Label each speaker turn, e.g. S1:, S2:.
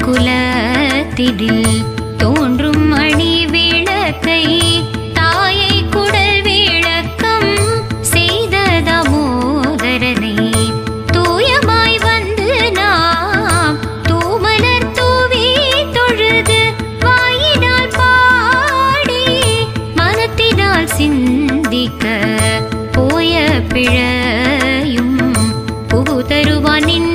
S1: குலத்திடில் தோன்றும் அணி விளக்கை தாயை குடல் விளக்கம் செய்த தமோதரனை தூயமாய் வந்து நாம் தூமலர் தூவி தொழுது வாயினால் பாடி மனத்தினால் சிந்திக்க போய பிழையும் புகு தருவானின்